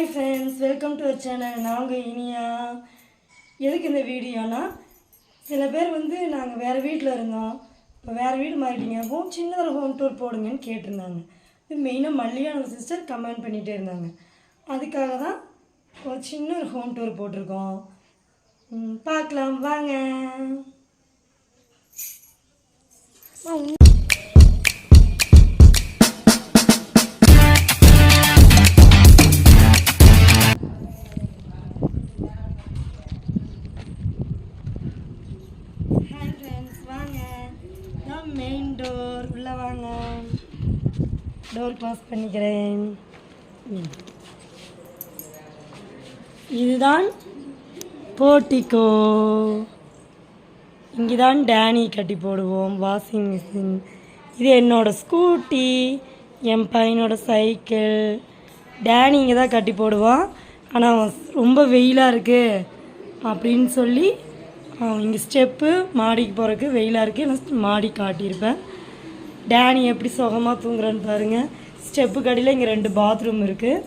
Hi friends welcome to channel நாங்கள் இனியா. எதுக்கு இந்த வீடியோனா சில பேர் வந்து நாங்கள் வேறு வீட்டில் இருந்தோம். இப்போ வேறு வீடு மாறிட்டீங்க. ஹோம் சின்ன ஒரு ஹோம் டூர் போடுங்கன்னு கேட்டிருந்தாங்க. இது மெயினாக மல்லியான சிஸ்டர் கமெண்ட் பண்ணிகிட்டே இருந்தாங்க. அதுக்காக தான் ஒரு சின்ன ஒரு ஹோம் டூர் போட்டிருக்கோம். பார்க்கலாம். வாங்க. இதான் மெயின் டோர் உள்ளே வாங்க. டோர் க்ளோஸ் பண்ணிக்கிறேன். இதுதான் போர்ட்டிகோ இங்கே தான் டேனி கட்டி போடுவோம் வாஷிங் மிஷின். இது என்னோட ஸ்கூட்டி என் பையனோட சைக்கிள். டேனி இங்கே தான் கட்டி போடுவான். ஆனால் ரொம்ப வெயிலாக இருக்குது அப்படின்னு சொல்லி இங்கே ஸ்டெப்பு மாடிக்கு போகிறக்கு வெயிலாக இருக்குது நான் மாடி காட்டியிருப்பேன். டேனி எப்படி சுகமாக தூங்குறான்னு பாருங்கள் ஸ்டெப்பு கடையில் இங்கே ரெண்டு பாத்ரூம் இருக்குது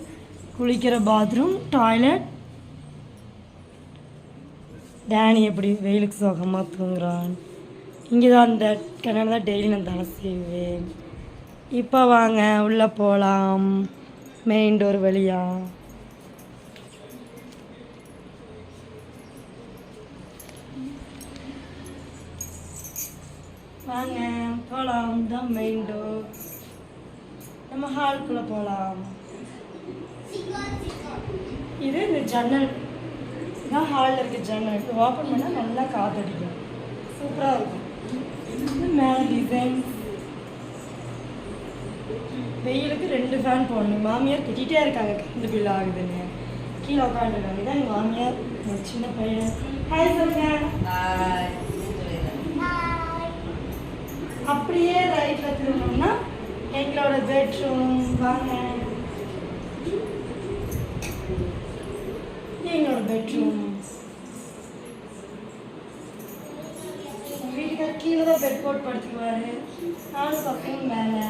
குளிக்கிற பாத்ரூம் டாய்லெட் டேனி எப்படி வெயிலுக்கு சுகமாக தூங்குறான். இங்கே தான் இந்த கிணறு தான் டெய்லி நான் தலை செய்வேன். இப்போ வாங்க உள்ளே போகலாம் மெயின் டோர் வழியா. வாங்க போகலாம் தான் மெயின் டோர் நம்ம ஹாலுக்குள்ளே போகலாம் இது இந்த ஜன்னல். இதான் ஹாலில் இருக்க ஜன்னல். ஓப்பன் பண்ணால் நல்லா காத்தடிக்கும். சூப்பராக இருக்கும். இது மேலே டிசைன் வெயிலுக்கு ரெண்டு ஃபேன் போடணும். மாமியார் திட்டிகிட்டே இருக்காங்க. இந்த பில் ஆகுதுன்னு. கீழே உட்காந்துருக்காங்க இதான் எங்கள் மாமியார். சின்ன பையன். ஹாய் சொல்லுங்க அப்படியே ரைட்டில் திரும்பணும்னா எங்களோட பெட்ரூம் வாங்க எங்களோட பெட்ரூம் வீட்டுக்கார் கீழே தான் பெட் போட்டு படுத்துக்குவாரு நானும் பக்கம் மேலே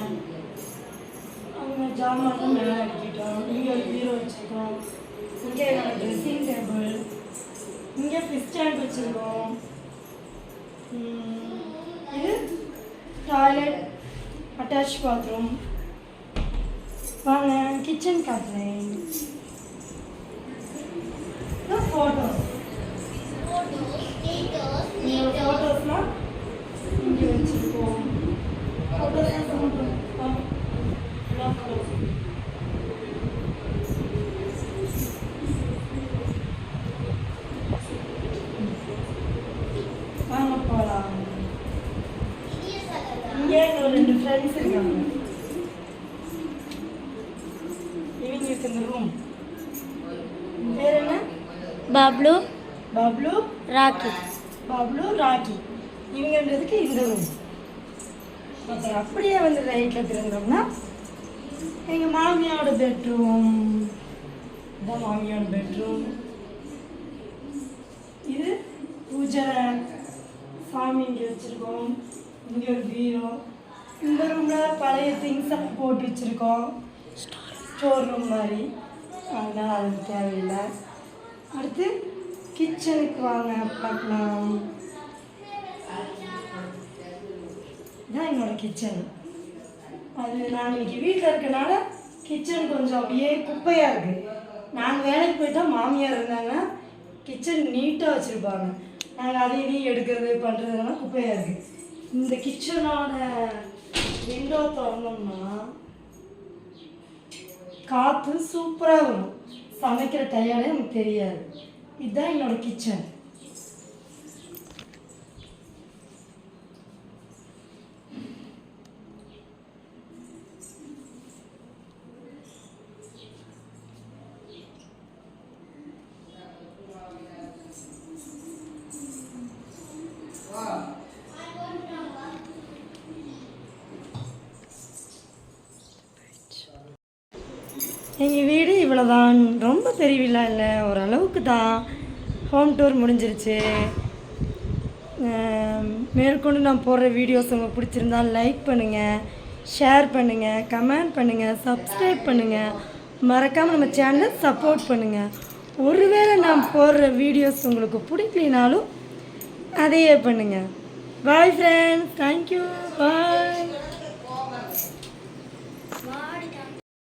அவங்க ஜாமான்லாம் மேலே அடிக்கிட்டோம் இங்கே ஒரு பீரோ வச்சுருக்கோம் இங்கே என்னோட ட்ரெஸ்ஸிங் டேபிள் இங்கே ஃபிஷ் ஸ்டாண்ட் வச்சுருக்கோம் உம், இது டாய்லெட் அட்டாச் பாத்ரூம் வாங்க கிச்சன் காட்டுறேன் ஃபோட்டோஸ் இந்த ஃபோட்டோஸ்லாம் இங்கே வச்சுருக்கோம். ஃபோட்டோஸ்லாம் வாங்க போகலாம் இங்கே ஒரு ரெண்டு ஃப்ரெண்ட்ஸ் இருக்காங்க. இவங்க இருக்கு இந்த ரூம் பேர் என்ன? பப்ளு. பப்ளு ராக்கி. பப்ளு ராக்கி. இவங்கன்றதுக்கு இந்த ரூம் அப்புறம் அப்படியே வந்து ரைட்டில் திருந்தோம்னா எங்கள் மாமியாரோட பெட்ரூம் இதான் மாமியாரோட பெட்ரூம் இது பூஜை சாமி இங்கே வச்சுருக்கோம். இங்கே ஒரு பீரோ. இந்த ரூமில் பழைய திங்ஸ் போட்டு வச்சுருக்கோம். ஸ்டோர் ரூம் மாதிரி. அதனால் அது தேவையில்லை. அடுத்து கிச்சனுக்கு வாங்க பார்க்கலாம். இதான் என்னோட கிச்சன் அது நான் இன்னைக்கு வீட்டில் இருக்கனால கிச்சன் கொஞ்சம் அப்படியே குப்பையாக இருக்குது நாங்கள் வேலைக்கு போயிட்டால் மாமியார் இருந்தாங்கன்னா கிச்சன் நீட்டாக வச்சுருப்பாங்க. நாங்கள் அதை இதையும் எடுக்கிறது பண்ணுறதுனால குப்பையாக இருக்குது இந்த கிச்சனோட விண்டோ திறந்தோம்னா காற்று சூப்பராக வரும். சமைக்கிற டயர்டே எனக்கு தெரியாது. இதுதான் என்னோட கிச்சன் எங்கள் வீடு இவ்வளோதான் ரொம்ப பெரிய இல்லை. ஓரளவுக்கு தான் ஹோம் டூர் முடிஞ்சிருச்சு மேற்கொண்டு நான் போடுற வீடியோஸ் உங்களுக்கு பிடிச்சிருந்தா லைக் பண்ணுங்கள் ஷேர் பண்ணுங்கள் கமெண்ட் பண்ணுங்கள் சப்ஸ்கிரைப் பண்ணுங்கள் மறக்காமல் நம்ம சேனலை சப்போர்ட் பண்ணுங்கள் ஒருவேளை நான் போடுற வீடியோஸ் உங்களுக்கு பிடிக்கலினாலும் அதையே பண்ணுங்கள் பாய் ஃப்ரெண்ட்ஸ் தேங்க்யூ பாய்